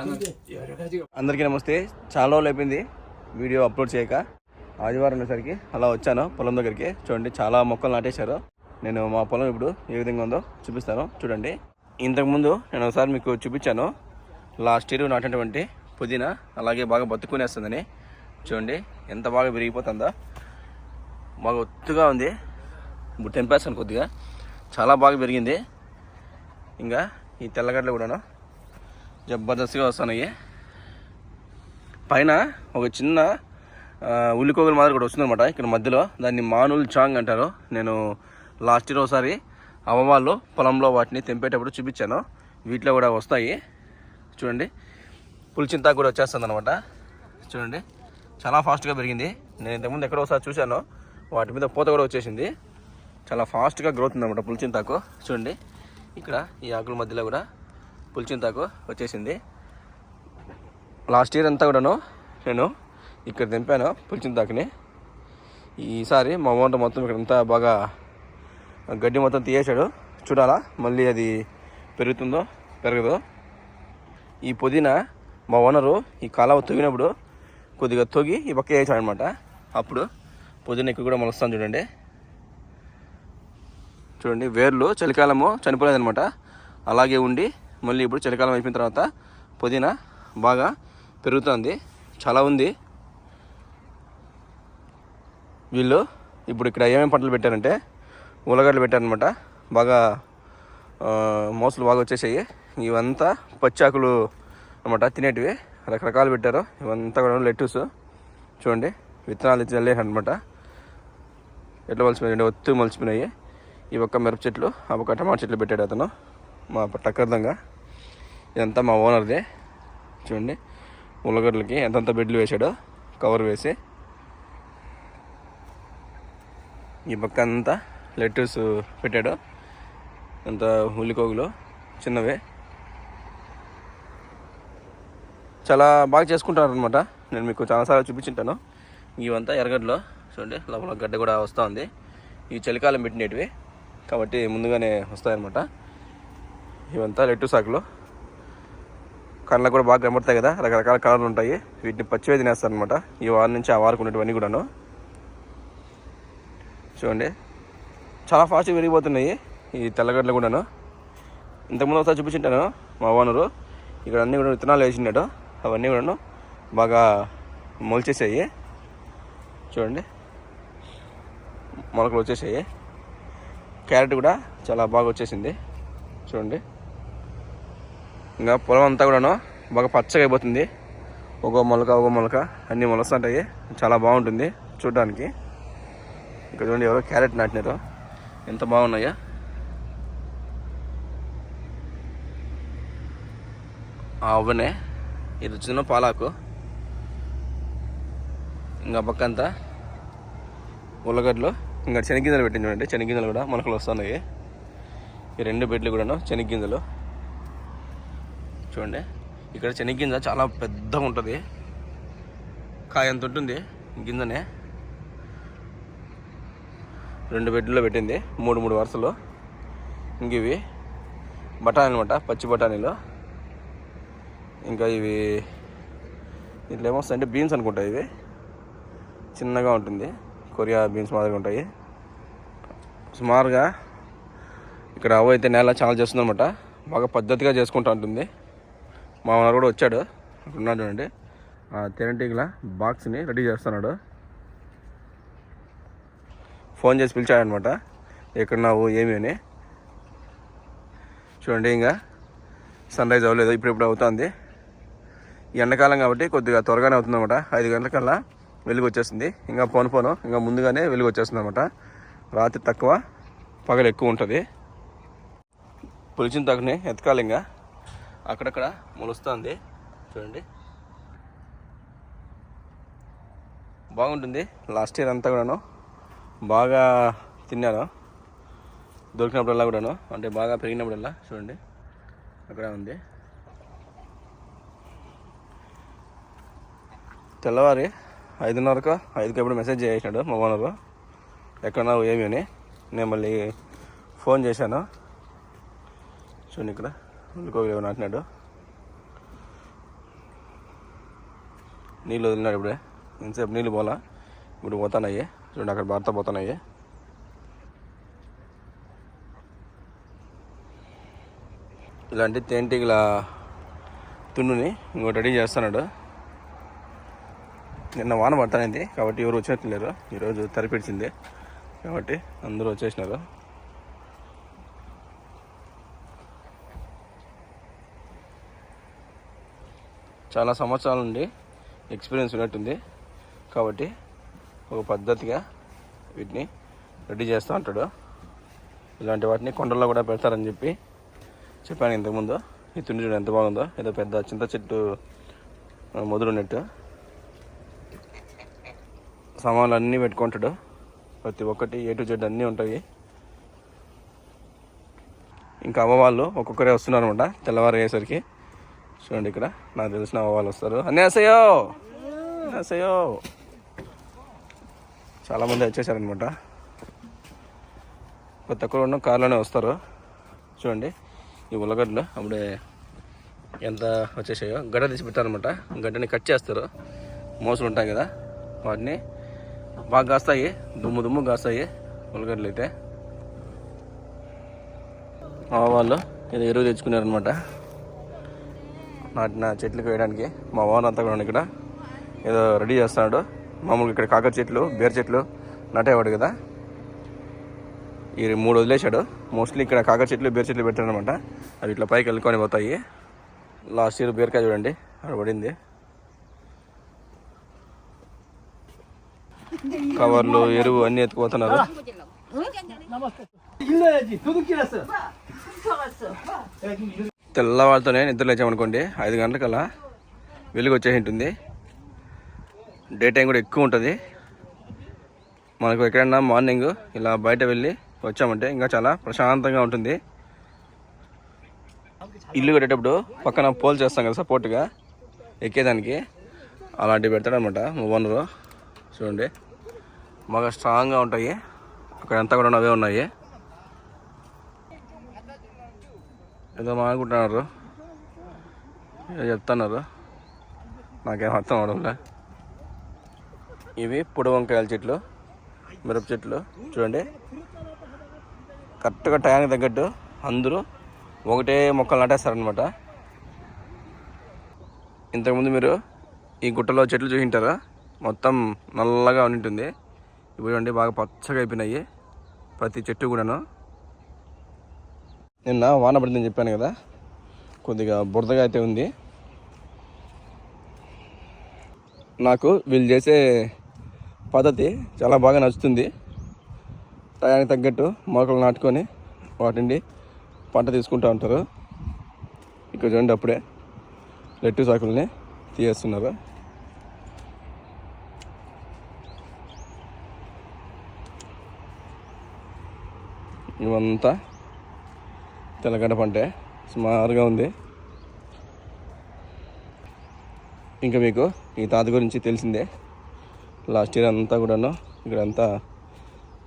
అందరికీ నమస్తే. చాలా రోజులు అయిపోయింది వీడియో అప్లోడ్ చేయక. ఆదివారం అనేసరికి అలా వచ్చాను పొలం దగ్గరికి. చూడండి చాలా మొక్కలు నాటేశారు. నేను మా పొలం ఇప్పుడు ఏ విధంగా ఉందో చూపిస్తాను. చూడండి. ఇంతకుముందు నేను ఒకసారి మీకు చూపించాను. లాస్ట్ ఇయర్ నాటినటువంటి పుదీనా అలాగే బాగా బతుకునేస్తుందని. చూడండి ఎంత బాగా విరిగిపోతుందో. బాగా ఒత్తుగా ఉంది. ఇప్పుడు తెంపేస్తాను కొద్దిగా. చాలా బాగా పెరిగింది ఇంకా ఈ తెల్లగడ్డలు కూడాను జబర్దస్త్గా వస్తున్నాయి. పైన ఒక చిన్న ఆ, మాదిరి కూడా వస్తుందన్నమాట ఇక్కడ మధ్యలో. దాన్ని మానుల్ చాంగ్ అంటారు. నేను లాస్ట్ ఇయర్ ఒకసారి అమ్మవాళ్ళు పొలంలో వాటిని తెంపేటప్పుడు చూపించాను. వీటిలో కూడా వస్తాయి. చూడండి. పులిచింతా కూడా వచ్చేస్తుంది అనమాట చూడండి. చాలా ఫాస్ట్గా పెరిగింది. నేను ఇంతకుముందు ఎక్కడో ఒకసారి చూశాను. వాటి మీద పూత కూడా వచ్చేసింది. చాలా ఫాస్ట్గా గ్రోత్ ఉందన్నమాట పులిచింతాకు. చూడండి. ఇక్కడ ఈ ఆకుల మధ్యలో కూడా పులిచింతాకు వచ్చేసింది. లాస్ట్ ఇయర్ అంతా కూడాను నేను ఇక్కడ దింపాను పులిచింతాకుని. ఈసారి మా ఓనర్ మొత్తం ఇక్కడంతా బాగా గడ్డి మొత్తం తీయేశాడు. చూడాలా మళ్ళీ అది పెరుగుతుందో పెరగదో. ఈ పుదీనా మా ఓనరు ఈ కాలువ తొగినప్పుడు కొద్దిగా తొగి ఈ పక్క వేసాడు అనమాట అప్పుడు పుదీనా ఎక్కువ కూడా మొలుస్తాను చూడండి. చూడండి వేర్లు చలికాలము చనిపోలేదనమాట. అలాగే ఉండి మళ్ళీ ఇప్పుడు చలికాలం అయిపోయిన తర్వాత పుదీనా బాగా పెరుగుతుంది. చాలా ఉంది. వీళ్ళు ఇప్పుడు ఇక్కడ ఏమేమి పంటలు పెట్టారంటే ఉల్లగడ్డలు పెట్టారనమాట బాగా మోసలు బాగా వచ్చేసాయి. ఇవంతా పచ్చాకులు అనమాట తినేటివి రకరకాలు పెట్టారు. ఇవంతా కూడా లెట్టూస్ చూడండి విత్తనాలు ఇచ్చి అనమాట ఎట్లా మలిచిపోయినాయి ఒత్తు మలిచిపోయినాయి ఈ ఒక్క మిరప చెట్లు ఆ ఒక్క టమాటా చెట్లు పెట్టాడు అతను. మా టక్కర్దంగా ఇదంతా మా ఓనర్దే. చూడండి. ఉల్లగడ్డలకి ఎంతంత బెడ్లు వేశాడో కవర్ వేసి. ఈ పక్క అంతా లెటర్స్ పెట్టాడు. అంత ఉల్లికోగులు చిన్నవే. చాలా బాగా చేసుకుంటారు అనమాట నేను మీకు చాలాసార్లు చూపించుంటాను. ఇవంతా ఎర్రగడ్డలో. చూడండి లోపల గడ్డ కూడా వస్తూ ఉంది ఇవి చలికాలం పెట్టినవి. కాబట్టి ముందుగానే వస్తాయన్నమాట. ఇవంతా లెట్టు సాకులో. కళ్ళకు కూడా బాగా కనబడతాయి కదా రకరకాల కలర్లు ఉంటాయి. వీటిని పచ్చివే తినేస్తారు అనమాట ఈ వారం నుంచి ఆ వారకు ఉన్నటువన్నీ కూడాను. చూడండి. చాలా ఫాస్ట్గా విరిగిపోతున్నాయి ఈ తెల్లగడ్డలు కూడాను. ఇంతకుముందు ఒకసారి చూపించుంటాను మా ఓనరు. ఇక్కడ అన్నీ కూడా విత్తనాలు వేసినాడు అవన్నీ కూడాను బాగా మొలిచేసాయి. చూడండి. మొలకలు వచ్చేసాయి. క్యారెట్ కూడా చాలా బాగా వచ్చేసింది. చూడండి. ఇంకా పొలం అంతా కూడాను బాగా పచ్చగా అయిపోతుంది. ఒక మొలక ఒక మొలక అన్నీ మొలుస్తుంటాయి చాలా బాగుంటుంది చూడడానికి. ఇక్కడ చూడండి ఎవరో క్యారెట్ నాటినారు. ఎంత బాగున్నాయా. ఆ అవ్వనే. ఇది చిన్న పాలాకు. ఇంకా పక్కంతా ఉల్లగడ్డలు ఇంకా శనగింజలు పెట్టింది చూడండి. శనగింజలు కూడా మొలకలు వస్తున్నాయి. ఈ రెండు బెడ్లు కూడాను శనగింజలు చూడండి. ఇక్కడ శనగింజ చాలా పెద్దగా ఉంటుంది. కాయ ఎంత ఉంటుంది? గింజనే. రెండు బెడ్లో పెట్టింది. మూడు మూడు వరుసలు. ఇంక ఇవి బఠానీ అనమాట పచ్చి బఠానీలు. ఇంకా ఇవి ఇట్లా ఏమొస్తాయంటే బీన్స్ అనుకుంటాయి ఇవి. చిన్నగా ఉంటుంది. కొరియా బీన్స్ మాదిరిగా ఉంటాయి. సుమారుగా ఇక్కడ అవ్వ అయితే నేల చాలా చేస్తుందన్నమాట. బాగా పద్ధతిగా చేసుకుంటూ ఉంటుంది. మా కూడా వచ్చాడు. ఉన్నాడు చూడండి. ఆ తేనెటీగల బాక్స్ని రెడీ చేస్తున్నాడు. ఫోన్ చేసి పిలిచాడనమాట. ఎక్కడున్నావు ఏమి అని. చూడండి ఇంకా. సన్ రైజ్ అవ్వలేదు ఇప్పుడు ఇప్పుడు అవుతుంది ఎండాకాలం కాబట్టి కొద్దిగా త్వరగానే అవుతుంది అనమాట ఐదు గంటలకల్లా వెలుగు వచ్చేస్తుంది. ఇంకా పోను పోను ఇంకా ముందుగానే వెలుగు వచ్చేస్తుంది అనమాట రాత్రి తక్కువ పగలు ఎక్కువ ఉంటుంది. పులిచిన తక్కువని ఎతకాలి ఇంకా. అక్కడక్కడ మొలుస్తుంది. చూడండి. బాగుంటుంది. లాస్ట్ ఇయర్ అంతా కూడాను బాగా తిన్నాను. దొరికినప్పుడల్లా కూడాను. అంటే బాగా పెరిగినప్పుడల్లా. చూడండి. అక్కడ ఉంది. తెల్లవారి ఐదున్నరకు ఐదుకి ఎప్పుడు మెసేజ్ చేసినాడు మా ఓనరు ఎక్కడున్నావు ఏమి అని. నేను మళ్ళీ ఫోన్ చేశాను. చూడండి ఇక్కడ. ఉల్లికోగలు నాటినాడు నీళ్ళు వదిలినాడు ఇప్పుడే. ఇంతసేపు నీళ్ళు పోలా? ఇప్పుడు పోతున్నాయి. చూడండి అక్కడ భర్త పోతున్నాయి. ఇలాంటి తేనెటీగల తున్నుని ఇంకోటి రెడీ చేస్తున్నాడు. నిన్న వాన పడతానింది కాబట్టి ఎవరు వచ్చినట్లేరు ఈరోజు తరిపెడిచింది కాబట్టి అందరూ వచ్చేసినారు. చాలా సంవత్సరాల నుండి ఎక్స్పీరియన్స్ ఉన్నట్టుంది. కాబట్టి ఒక పద్ధతిగా వీటిని రెడీ చేస్తూ ఉంటాడు. ఇలాంటి వాటిని కొండల్లో కూడా పెడతారని చెప్పి చెప్పాను ఇంతకుముందు. ఈ తుండి చూడండి ఎంత బాగుందో. ఏదో పెద్ద చింత చెట్టు మొదలున్నట్టు. మొదలు ఉన్నట్టు సామాన్లు అన్నీ పెట్టుకుంటాడు. ప్రతి ఒక్కటి ఏ టు జెడ్ అన్నీ ఉంటాయి. ఇంకా అవ్వ వాళ్ళు ఒక్కొక్కరే వస్తున్నారు అనమాట తెల్లవారు అయ్యేసరికి చూడండి ఇక్కడ. నాకు తెలిసిన వాళ్ళు వస్తారు. అన్యాసయో అన్యాసయో చాలామంది వచ్చేసారనమాట. కొత్త తక్కువ ఉన్న కార్లోనే వస్తారు. చూడండి ఈ ఉల్లగడ్డలు అప్పుడే ఎంత వచ్చేసాయో. గడ్డ తీసి పెట్టారనమాట. గడ్డని కట్ చేస్తారు. మోసలు ఉంటాయి కదా వాటిని బాగా కాస్తాయి. దుమ్ము దుమ్ము కాస్తాయి ఉల్లగడ్డలు అయితే వాళ్ళు ఏదో ఎరువు తెచ్చుకున్నారనమాట. నాటిన చెట్లకు వేయడానికి మా ఓనర్ అంతా కూడా ఇక్కడ ఏదో రెడీ చేస్తున్నాడు మామూలుగా ఇక్కడ కాకర చెట్లు బీర చెట్లు నాటేవాడు కదా ఈ మూడు వదిలేశాడు మోస్ట్లీ ఇక్కడ కాకర చెట్లు బీర చెట్లు పెట్టారనమాట అవి ఇట్లా పైకి వెళ్ళుకొని పోతాయి లాస్ట్ ఇయర్ బీరకాయ చూడండి అక్కడ పడింది కవర్లు ఎరువు అన్నీ ఎత్తుకుపోతున్నారు నమస్తే తెల్లవాళ్ళతోనే నిద్ర లేచామనుకోండి ఐదు గంటలకల్లా వెలుగు వచ్చేసి ఉంటుంది డే టైం కూడా ఎక్కువ ఉంటుంది. మనకు ఎక్కడన్నా మార్నింగ్ ఇలా బయట వెళ్ళి వచ్చామంటే ఇంకా చాలా ప్రశాంతంగా ఉంటుంది. ఇల్లు కట్టేటప్పుడు పక్కన పోల్ చేస్తాం కదా సపోర్ట్గా ఎక్కేదానికి. అలాంటివి పెడతాడనమాట ఓనరు చూడండి. బాగా స్ట్రాంగ్గా ఉంటాయి. అక్కడ అంతా కూడా అవే ఉన్నాయి. ఏదో మానుకుంటున్నారు చెప్తున్నారు నాకేం అర్థం అవడంలే. ఇవి పొడి వంకాయల చెట్లు మిరప చెట్లు చూడండి. కరెక్ట్గా టయానికి తగ్గట్టు అందరూ ఒకటే మొక్కలు నాటేస్తారనమాట ఇంతకుముందు మీరు ఈ గుట్టలో చెట్లు చూసింటారా? మొత్తం నల్లగా ఉంటుంది ఇప్పుడు చూడండి బాగా పచ్చగా అయిపోయినాయి. ప్రతి చెట్టు కూడాను. నిన్న వాన పడిందని చెప్పాను కదా. కొద్దిగా బురదగా అయితే ఉంది. నాకు వీళ్ళు చేసే పద్ధతి చాలా బాగా నచ్చుతుంది. టయానికి తగ్గట్టు మొలకలు నాటుకొని వాటిని పంట తీసుకుంటూ ఉంటారు. ఇక్కడ చూడండి అప్పుడే లెట్టు సాకుల్ని తీయేస్తున్నారు ఇవంతా తెల్లగడ్డ పంటే. సుమారుగా ఉంది. ఇంకా మీకు ఈ తాత గురించి తెలిసిందే. లాస్ట్ ఇయర్ అంతా కూడాను ఇక్కడ అంతా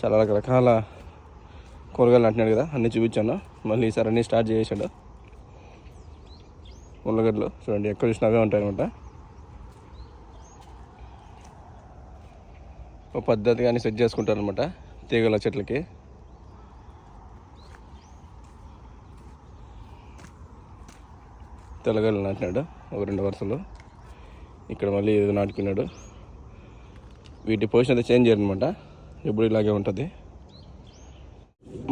చాలా రకరకాల కూరగాయలు అంటున్నాడు కదా అన్నీ చూపించాను. మళ్ళీ ఈసారి అన్నీ స్టార్ట్ చేసాడు ఉల్లగడ్డలు చూడండి ఎక్కడ చూసినా అవే ఒక పద్ధతిగా అన్ని సెట్ చేసుకుంటారు అనమాట తీగల చెట్లకి. తెల్లగడ్డలు నాటినాడు ఒక రెండు వరుసలు. ఇక్కడ మళ్ళీ ఏదో నాటుకున్నాడు. వీటి పొజిషన్ అయితే చేంజ్ చేయనమాట. ఎప్పుడు ఇలాగే ఉంటుంది.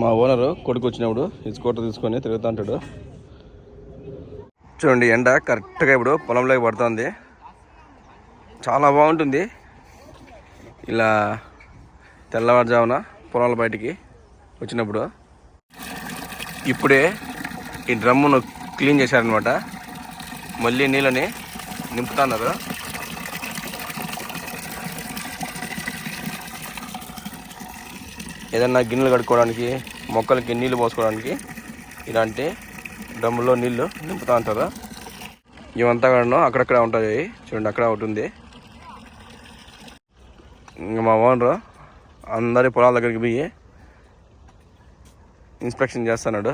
మా ఓనరు కొడుకు వచ్చినప్పుడు ఈ స్కూటర్ తీసుకొని తిరుగుతూ ఉంటాడు. చూడండి ఎండ కరెక్ట్గా ఇప్పుడు పొలంలోకి పడుతుంది. చాలా బాగుంటుంది. ఇలా తెల్లవారుజామున పొలాల బయటికి వచ్చినప్పుడు ఇప్పుడే ఈ డ్రమ్మును క్లీన్ చేశారనమాట మళ్ళీ నీళ్ళని నింపుతున్నారు. ఏదన్నా గిన్నెలు కడుక్కోవడానికి మొక్కలకి నీళ్ళు పోసుకోవడానికి ఇలాంటి డ్రమ్ములో నీళ్ళు నింపుతూ ఉంటారు. ఇవంతా కూడా అక్కడక్కడ ఉంటుంది చూడండి అక్కడ ఒకటి ఉంది. ఇంకా మా ఓనరు అందరి పొలాల దగ్గరికి పోయి ఇన్స్పెక్షన్ చేస్తున్నాడు.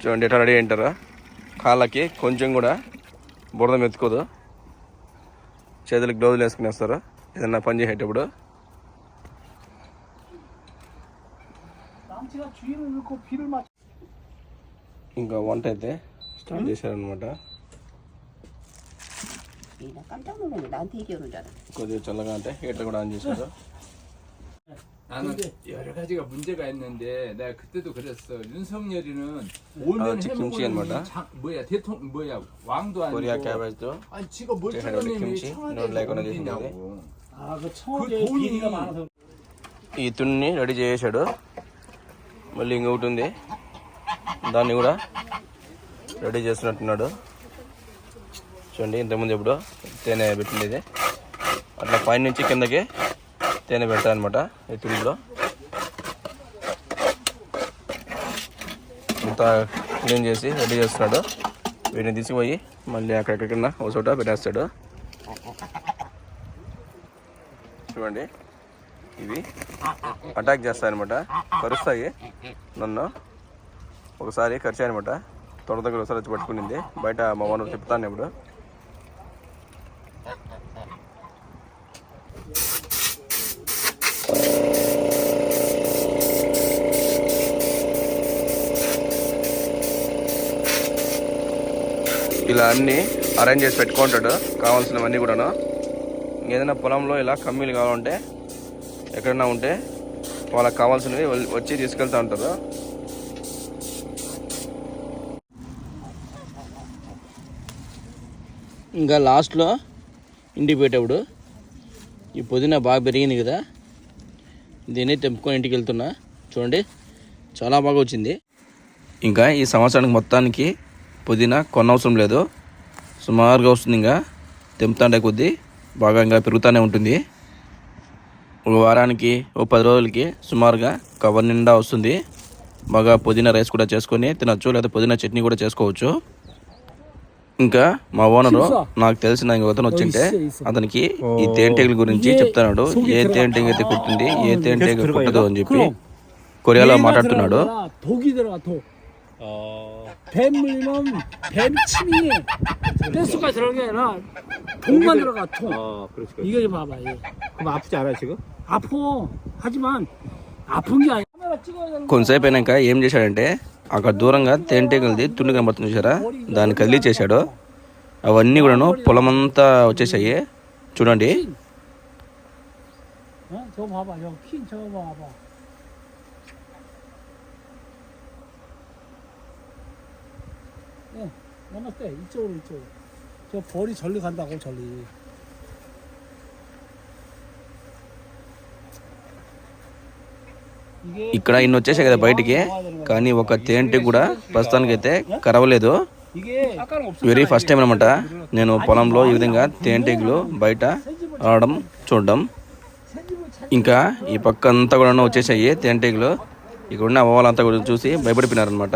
చూడండి ఎట్లా రెడీ అయింటారు కాళ్ళకి కొంచెం కూడా బురద మెత్తుకోదు చేతులకు గ్లౌజులు వేసుకునేస్తారు ఏదన్నా పని చేసేటప్పుడు. ఇంకా వంట అయితే స్టార్ట్ చేశారనమాట కొద్దిగా చల్లగా అంటే హీటర్ కూడా ఆన్ చేశారు 나는 여러 가지가 문제가 있는데 내가 그때도 그랬어. 윤석열이는 아, 오면 지금 해먹은 김치엔마다? 장- 뭐야 대통령 뭐야 왕도 కొరియా 아니고 క్యాబేజ్తో 아니 지가 뭘 제가 저러니 김치? 청와대에 이런 레고는 어디냐고. 아그 청와대 그 돈이- 비리가 많아서. ఈ తున్ని రెడీ చేసాడు మళ్ళీ ఇంకొకటి ఉంది దాన్ని కూడా రెడీ చేస్తున్నట్టున్నాడు చూడండి ఇంతకుముందు ఇప్పుడు తేనె పెట్టింది ఇది అట్లా పైన నుంచి కిందకి తేనె పెడతానమాట ఈ తుల్లిలో అంతా క్లీన్ చేసి రెడీ చేస్తున్నాడు. వీటిని తీసిపోయి మళ్ళీ అక్కడెక్కడికన్నా ఒక చోట పెట్టేస్తాడు. చూడండి ఇవి అటాక్ చేస్తాయన్నమాట కరుస్తాయి నన్ను. ఒకసారి కరిచాయనమాట తొడ దగ్గర ఒకసారి వచ్చి పట్టుకునింది. బయట మా ఓనర్ చెప్తాను ఇప్పుడు. ఇలా అన్ని అరేంజ్ చేసి పెట్టుకుంటాడు. కావాల్సినవన్నీ కూడాను. ఏదైనా పొలంలో ఇలా కమ్మీలు కావాలంటే ఎక్కడన్నా ఉంటే వాళ్ళకి కావాల్సినవి వచ్చి తీసుకెళ్తా ఉంటారు. ఇంకా లాస్ట్లో ఇంటికి పోయేటప్పుడు ఈ పుదీనా బాగా పెరిగింది కదా దీన్ని తెంపుకొని ఇంటికి వెళ్తున్నా. చూడండి చాలా బాగా వచ్చింది. ఇంకా ఈ సంవత్సరానికి మొత్తానికి పుదీనా కొనవసరం లేదు. సుమారుగా వస్తుంది ఇంకా. తెంపుతాండే కొద్దీ బాగా ఇంకా పెరుగుతూనే ఉంటుంది. ఒక వారానికి ఓ పది రోజులకి సుమారుగా కవర్ నిండా వస్తుంది. బాగా పుదీనా రైస్ కూడా చేసుకొని తినొచ్చు లేదా పుదీనా చట్నీ కూడా చేసుకోవచ్చు. ఇంకా మా ఓనరు నాకు తెలిసిన ఇంకొకతను వచ్చింటే అతనికి ఈ తేనెటీగల గురించి చెప్తున్నాడు. ఏ తేనెటీగ అయితే కుట్టింది ఏ తేనెటీగ కుట్టదు అని చెప్పి కొరియాలో మాట్లాడుతున్నాడు. 들어가거나 독이 들어가 독. 뱀 물리면 뱀 침이 뱃속까지 들어간 게 아니라 독만 들어가 독. 아, 그렇지. 그렇지. 이거 좀 봐봐. 얘. 그럼 아프지 않아요, 지금? 아파. 하지만 아픈 게 아니야. 카메라 찍어야 되는 거야. కొంతసేపు అయినాక ఏం చేశాడంటే అక్కడ దూరంగా తేనెటీగలది తుల్లి కనబడుతుంది చూసారా దాన్ని కదిలిచ్చేశాడు అవన్నీ కూడాను పొలమంతా వచ్చేసాయి చూడండి 어? 저거 봐봐. 저거 핀 저거 봐봐. 넘었대. 이쪽으로 이쪽으로. 저 벌이 절리 간다고 절리. 이게 ఇక్కడ ఇన్ని వచ్చేసాయి కదా బయటికి కానీ ఒక తేనెటీగ కూడా ప్రస్తుతానికైతే కరవలేదు 이게 아까는 없었 వెరీ ఫస్ట్ టైం అనమాట నేను పొలంలో ఈ విధంగా తేనెటీగలు బయట రావడం చూడడం ఇంకా ఈ పక్క అంతా కూడా వచ్చేసాయి తేనెటీగలు ఇక్కడ ఉన్న అవ్వాలంతా కూడా చూసి భయపడిపోయినారనమాట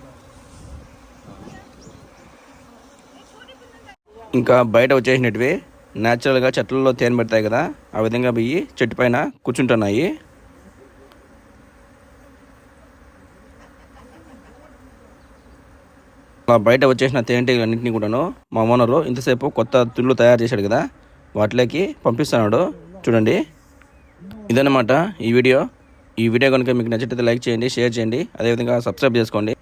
ఇంకా బయట వచ్చేసినటివి న్యాచురల్గా చెట్లలో తేనె పెడతాయి కదా ఆ విధంగా పోయి చెట్టు పైన కూర్చుంటున్నాయి. బయట వచ్చేసిన తేనెటీగలన్నింటినీ కూడాను మా ఓనరు ఇంతసేపు కొత్త తుళ్ళు తయారు చేశాడు కదా వాటిలోకి పంపిస్తున్నాడు. చూడండి. ఇదన్నమాట ఈ వీడియో. ఈ వీడియో కనుక మీకు నచ్చితే లైక్ చేయండి షేర్ చేయండి. అదేవిధంగా సబ్స్క్రైబ్ చేసుకోండి.